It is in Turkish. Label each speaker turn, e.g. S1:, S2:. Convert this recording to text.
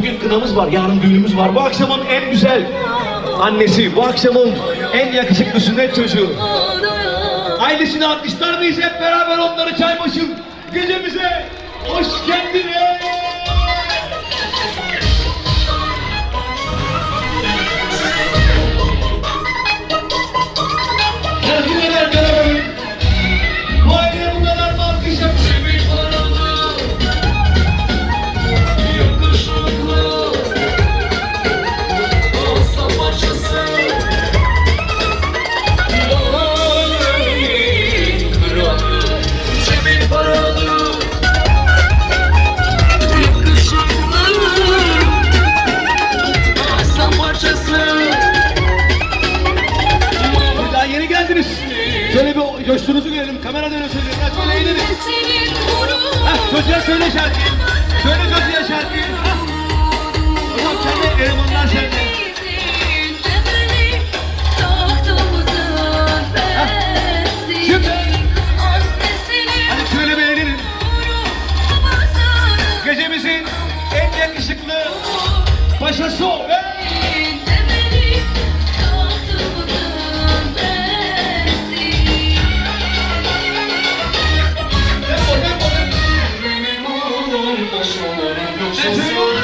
S1: Bugün kınamız var, yarın düğünümüz var. Bu akşamın en güzel annesi, bu akşamın en yakışıklı sünnet çocuğu. Ailesini alkışlar mıyız hep beraber onları çaybaşın gecemize hoş geldiniz. Şöyle bir coşturunuzu görelim. Kamera dönün söyleyin. Biraz böyle eğlenin. Heh, çocuğa söyle şarkıyı. Söyle çocuğa şarkıyı. Heh. Hocam kendi elemanlar sende. Şimdi.
S2: Hadi.
S1: Gecemizin en yakışıklı başası.
S2: Let's go.